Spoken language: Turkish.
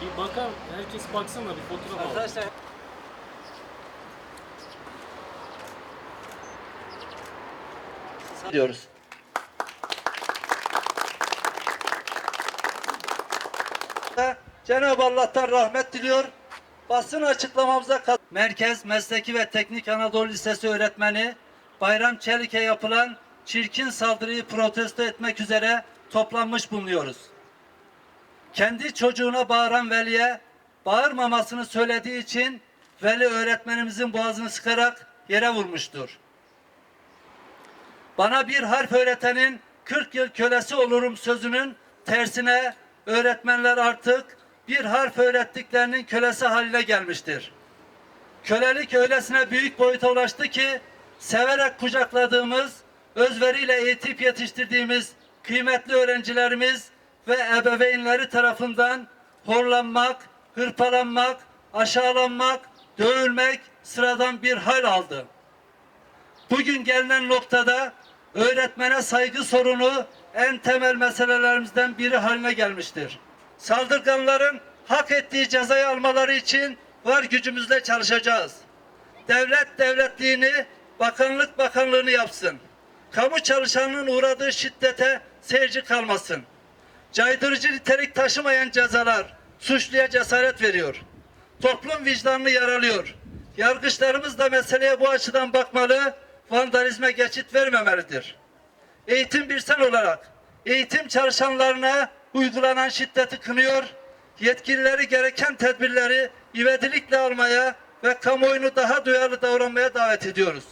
Bir bakar, herkes baksana bir fotoğraf al. Arkadaşlar diyoruz. Cenab-ı Allah'tan rahmet diliyor. Basın açıklamamıza kat- Merkez Mesleki ve Teknik Anadolu Lisesi öğretmeni Bayram Çelik'e yapılan çirkin saldırıyı protesto etmek üzere toplanmış bulunuyoruz. Kendi çocuğuna bağıran veliye bağırmamasını söylediği için veli öğretmenimizin boğazını sıkarak yere vurmuştur. Bana bir harf öğretenin 40 yıl kölesi olurum sözünün tersine öğretmenler artık bir harf öğrettiklerinin kölesi haline gelmiştir. Kölelik öylesine büyük boyuta ulaştı ki severek kucakladığımız, özveriyle eğitip yetiştirdiğimiz kıymetli öğrencilerimiz ve ebeveynleri tarafından horlanmak, hırpalanmak, aşağılanmak, dövülmek sıradan bir hal aldı. Bugün gelinen noktada öğretmene saygı sorunu en temel meselelerimizden biri haline gelmiştir. Saldırganların hak ettiği cezayı almaları için var gücümüzle çalışacağız. Devlet devletliğini, bakanlık bakanlığını yapsın. Kamu çalışanının uğradığı şiddete seyirci kalmasın. Caydırıcı nitelik taşımayan cezalar suçluya cesaret veriyor. Toplum vicdanını yaralıyor. Yargıçlarımız da meseleye bu açıdan bakmalı, vandalizme geçit vermemelidir. Eğitim bir sen olarak eğitim çalışanlarına uygulanan şiddeti kınıyor, yetkilileri gereken tedbirleri ivedilikle almaya ve kamuoyunu daha duyarlı davranmaya davet ediyoruz.